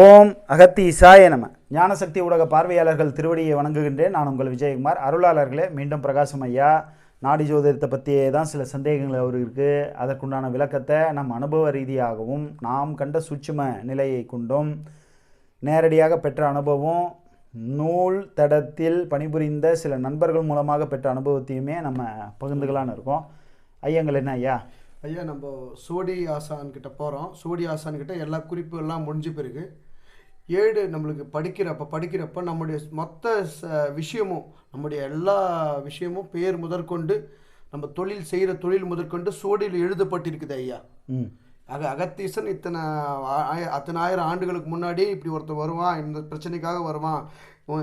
ஓம் அகத்தி இசாய நம. ஞானசக்தி ஊடக பார்வையாளர்கள் திருவடியை வணங்குகின்றேன். நான் உங்கள் விஜயகுமார். அருளாளர்களே மீண்டும் பிரகாசம் ஐயா. நாடி ஜோதிடத்தை பற்றியே தான் சில சந்தேகங்கள் அவர் இருக்குது அதற்குண்டான விளக்கத்தை நம் அனுபவ ரீதியாகவும் நாம் கண்ட சூட்சும நிலையை கொண்டும் நேரடியாக பெற்ற அனுபவம் நூல் தடத்தில் பணிபுரிந்த சில நண்பர்கள் மூலமாக பெற்ற அனுபவத்தையுமே நம்ம பகிர்ந்துக்கலான்னு இருக்கோம். ஐயங்கள் என்ன ஐயா? ஐயா நம்ம சோடி ஆசான் கிட்ட போகிறோம் சோடி ஆசான் கிட்ட எல்லா குறிப்பு எல்லாம் முடிஞ்ச பிறகு ஏடு நம்மளுக்கு படிக்கிறப்ப படிக்கிறப்ப நம்முடைய மொத்த ச- விஷயமும் நம்முடைய எல்லா விஷயமும் பேர் முதற்கொண்டு நம்ம தொழில் செய்கிற தொழில் முதற்கொண்டு சோடியில் எழுதப்பட்டிருக்குது ஐயா. அக அகத்தீசன் இத்தனை அத்தனை ஆயிரம் ஆண்டுகளுக்கு முன்னாடி இப்படி ஒருத்தன் வருவான் இந்த பிரச்சனைக்காக வருவான்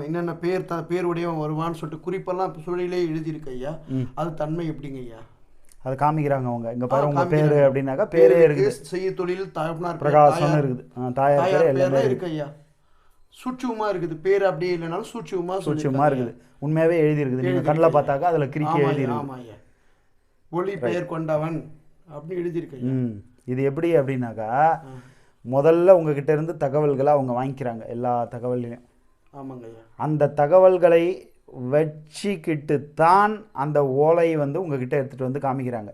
என்னென்ன பேர் த பேர் உடையவன் வருவான்னு சொல்லிட்டு குறிப்பெல்லாம் சூழலே எழுதியிருக்கு ஐயா. அது தன்மை எப்படிங்க ஐயா? அது காமிக்கிறாங்க அவங்க. இங்க பாரு உங்க பேரு. அப்படின்னாக்கா பேரே இருக்குது. இருக்கு, செய்ய தொழில் தாய்னார் பேர், பிரகாசம்னு தாயார். இருக்குது. தாயார் பேர் எல்லாமே இருக்கு ஐயா. சூட்சுமா இருக்குது. பேர் அப்படியே இல்லைனாலும் சூட்சுமா சூட்சமா இருக்குது. உண்மையாவே எழுதி இருக்குது நீங்க கண்ணில் பார்த்தாக்கா அதுல கிறுக்கி எழுதி இருக்கு ஒளி பெயர் கொண்டவன் அப்படின்னு எழுதியிருக்கு இது எப்படி அப்படின்னாக்கா முதல்ல உங்ககிட்ட இருந்து தகவல்களை அவங்க வாங்கிக்கிறாங்க. எல்லா தகவல்லையும் ஆமாங்க அந்த தகவல்களை வச்சுக்கிட்டு தான் அந்த ஓலை வந்து உங்ககிட்ட எடுத்துட்டு வந்து காமிக்கிறாங்க.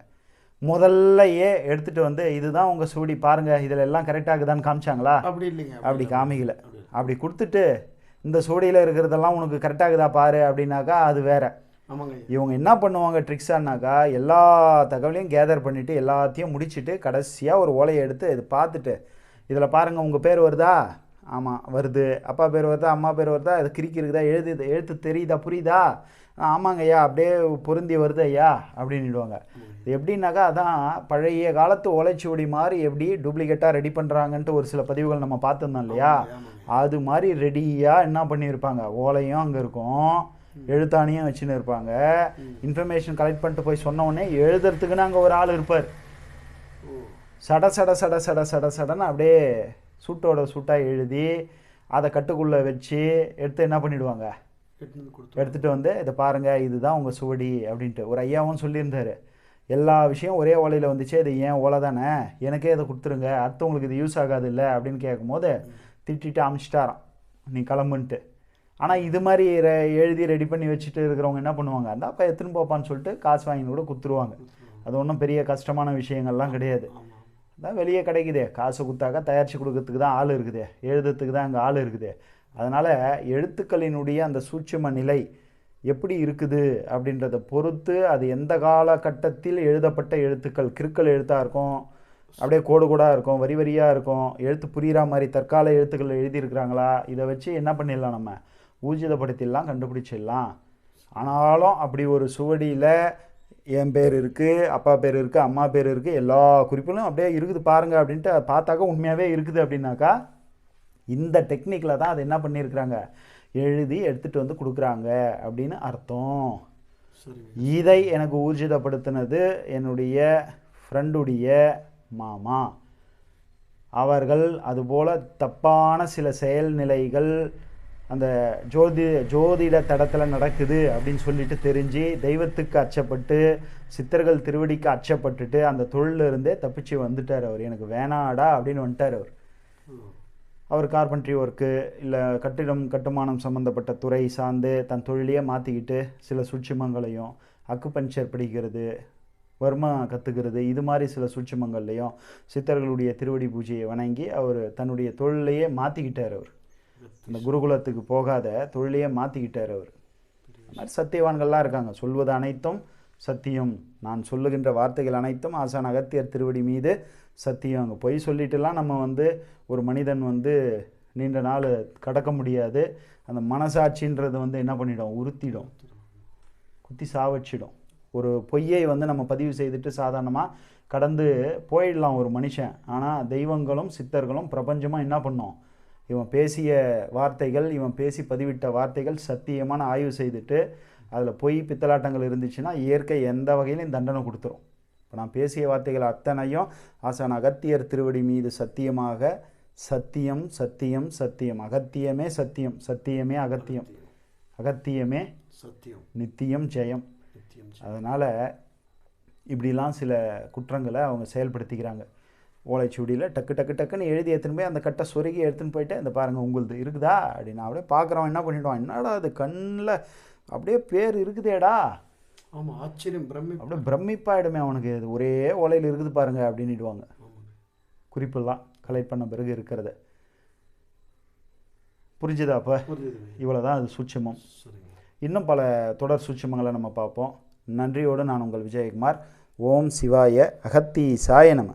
முதல்லயே எடுத்துட்டு வந்து இதுதான் உங்க சூடி பாருங்க இதுல எல்லாம் கரெக்டாகுதான்னு காமிச்சாங்களா? அப்படி இல்லைங்க அப்படி காமிக்கல. அப்படி கொடுத்துட்டு இந்த சூடியில் இருக்கிறதெல்லாம் உனக்கு கரெக்டாகுதா பாரு அப்படின்னாக்கா அது வேற. ஆமாங்க. இவங்க என்ன பண்ணுவாங்க ட்ரிக்ஸானாக்கா எல்லா தகவலையும் கேதர் பண்ணிவிட்டு எல்லாத்தையும் முடிச்சுட்டு கடைசியாக ஒரு ஓலையை எடுத்து இது பார்த்துட்டு இதில் பாருங்கள் உங்கள் பேர் வருதா? ஆமாம் வருது. அப்பா பேர் வருதா அம்மா பேர் வருதா? இது கிறுக்கி இருக்குதா எழுது எழுத்து தெரியுதா புரியுதா? "ஆ, ஆமாங்க ஐயா அப்படியே பொருந்தி வருது ஐயா அப்படின்னுடுவாங்க. இது எப்படின்னாக்கா அதான் பழைய காலத்து ஓலைச்சுவடி மாதிரி எப்படி டூப்ளிகேட்டாக ரெடி பண்ணுறாங்கன்ட்டு ஒரு சில பதிவுகள் நம்ம பார்த்துருந்தோம் இல்லையா? அது மாதிரி ரெடியாக என்ன பண்ணியிருப்பாங்க? ஓலையும் அங்கே இருக்கும் எழுத்தாணியும் வச்சுன்னு இருப்பாங்க. இன்ஃபர்மேஷன் கலெக்ட் பண்ணிட்டு போய் சொன்ன உடனே எழுதுறதுக்குன்னு அங்கே ஒரு ஆள் இருப்பார். சட சட சட சட சட சடன்னு அப்படியே சூட்டோட சூட்டாக எழுதி அதை கட்டுக்குள்ளே வச்சு எடுத்து என்ன பண்ணிடுவாங்க? எடுத்துட்டு வந்து கொடுத்து எடுத்துகிட்டு வந்து இதை பாருங்கள் இதுதான் உங்கள் சுவடி அப்படின்ட்டு ஒரு ஐயாவும் சொல்லியிருந்தாரு. எல்லா விஷயம் ஒரே ஓலையில் வந்துச்சு இது ஏன் ஓலை தானே? எனக்கே இதை கொடுத்துருங்க அடுத்தவங்களுக்கு இது யூஸ் ஆகாது இல்லை அப்படின்னு கேட்கும்போது திட்டிட்டு அமிச்சிட்டாராம். நீ கிளம்புன்ட்டு. ஆனால் இது மாதிரி ரெ- எழுதி ரெடி பண்ணி வச்சுட்டு இருக்கிறவங்க என்ன பண்ணுவாங்க? அந்த அப்போ எடுத்துன்னு போப்பான்னு சொல்லிட்டு காசு வாங்கி கூட கொடுத்துருவாங்க. அது ஒன்றும் பெரிய கஷ்டமான விஷயங்கள்லாம் கிடையாது. அதான் வெளியே கிடைக்குதே. காசு கொடுத்தாக்கா தயாரித்து கொடுக்கறதுக்கு தான் ஆள் இருக்குது. எழுதுறதுக்கு தான் அங்கே ஆள் இருக்குது. அதனால் எழுத்துக்களினுடைய அந்த சூட்சும நிலை எப்படி இருக்குது அப்படின்றத பொறுத்து அது எந்த காலகட்டத்தில் எழுதப்பட்ட எழுத்துக்கள்? கிறுக்கல் எழுத்தாக இருக்கும் அப்படியே கோடு கூடாக இருக்கும் வரி வரியாக இருக்கும் எழுத்து புரிகிற மாதிரி தற்கால எழுத்துக்கள் எழுதியிருக்கிறாங்களா? இதை வச்சு என்ன பண்ணிடலாம் நம்ம? ஊர்ஜிதப்படுத்திடலாம் கண்டுபிடிச்சிடலாம். ஆனாலும் அப்படி ஒரு சுவடியில் என் பேர் இருக்குது அப்பா பேர் இருக்குது அம்மா பேர் இருக்குது எல்லா குறிப்புகளும் அப்படியே இருக்குது பாருங்க அப்படின்ட்டு பார்த்தாக்கா உண்மையாகவே இருக்குது அப்படின்னாக்கா இந்த டெக்னிக்கில் தான் அது என்ன பண்ணியிருக்கிறாங்க? எழுதி எடுத்துகிட்டு வந்து கொடுக்குறாங்க அப்படின்னு அர்த்தம். இதை எனக்கு ஊர்ஜிதப்படுத்தினது என்னுடைய ஃப்ரெண்டுடைய மாமா. அவர்கள் அதுபோல தப்பான சில செயல்நிலைகள் அந்த ஜோதி ஜோதிட தடத்தில் நடக்குது அப்படின்னு சொல்லிட்டு தெரிஞ்சு தெய்வத்துக்கு அச்சப்பட்டு சித்தர்கள் திருவடிக்கு அச்சப்பட்டுட்டு அந்த தொழிலிருந்தே தப்பிச்சு வந்துட்டார் அவர். எனக்கு வேணாடா அப்படின்னு வந்துட்டார் அவர். அவர் கார்பென்ட்ரி ஒர்க்கு இல்லை கட்டிடம் கட்டுமானம் சம்மந்தப்பட்ட துறை சார்ந்து தன் தொழிலையே மாற்றிக்கிட்டு சில சுட்சிமங்களையும் அக்குபஞ்சர் படிக்கிறது வர்மா கற்றுக்கிறது இது மாதிரி சில சூட்சுமங்கள்லையும் சித்தர்களுடைய திருவடி பூஜையை வணங்கி அவர் தன்னுடைய தொழிலையே மாற்றிக்கிட்டார் அவர். அந்த குருகுலத்துக்கு போகாத தொழிலையே மாற்றிக்கிட்டார் அவர். அந்த மாதிரி சத்தியவான்கள்லாம் இருக்காங்க. சொல்வது அனைத்தும் சத்தியம். நான் சொல்லுகின்ற வார்த்தைகள் அனைத்தும் ஆசான் அகத்தியர் திருவடி மீது சத்தியம். அங்கே பொய் சொல்லிட்டுலாம் நம்ம வந்து ஒரு மனிதன் வந்து நீண்ட நாள் கடக்க முடியாது. அந்த மனசாட்சின்றது வந்து என்ன பண்ணிடும்? உறுத்திடும். குத்தி சாவச்சிடும். ஒரு பொய்யை வந்து நம்ம பதிவு செய்துட்டு சாதாரணமாக கடந்து போயிடலாம் ஒரு மனுஷன். ஆனால் தெய்வங்களும் சித்தர்களும் பிரபஞ்சமாக என்ன பண்ணும்? இவன் பேசிய வார்த்தைகள் இவன் பேசி பதிவிட்ட வார்த்தைகள் சத்தியமான ஆய்வு செய்துட்டு அதில் பொய் பித்தலாட்டங்கள் இருந்துச்சுன்னா இயற்கை எந்த வகையிலும் தண்டனை கொடுத்துரும். இப்போ நான் பேசிய வார்த்தைகள் அத்தனையும் ஆசான் அகத்தியர் திருவடி மீது சத்தியமாக சத்தியம் சத்தியம் சத்தியம் அகத்தியமே சத்தியம் சத்தியமே அகத்தியம் அகத்தியமே சத்தியம். நித்தியம் ஜெயம். அதனால் இப்படிலாம் சில குற்றங்களை அவங்க செயல்படுத்திக்கிறாங்க. ஓலைச்சுவடியில் டக்கு டக்கு டக்குன்னு எழுதி எடுத்துன்னு போய் அந்த கட்டை சொருகி எடுத்துன்னு போயிட்டு இந்த பாருங்கள் உங்களுது இருக்குதா? அப்படின்னு அப்படியே பார்க்குறவன் என்ன பண்ணிடுவான்? என்னடா அது கண்ணில் அப்படியே பேர் இருக்குதேடா. ஆமாம் ஆச்சரியம் பிரம்மி அப்படியே பிரமிப்பாயிடுமே அவனுக்கு. இது ஒரே ஓலையில் இருக்குது பாருங்க அப்படின்னுடுவாங்க. குறிப்பெல்லாம் கலெக்ட் பண்ண பிறகு இருக்கிறத. புரிஞ்சுதா அப்போ? இவ்வளோ தான் அது சூட்சமம். இன்னும் பல தொடர் சூட்சமங்களை நம்ம பார்ப்போம். நன்றியோடு நான் உங்கள் விஜயகுமார். ஓம் சிவாய அகத்தீசாய நம.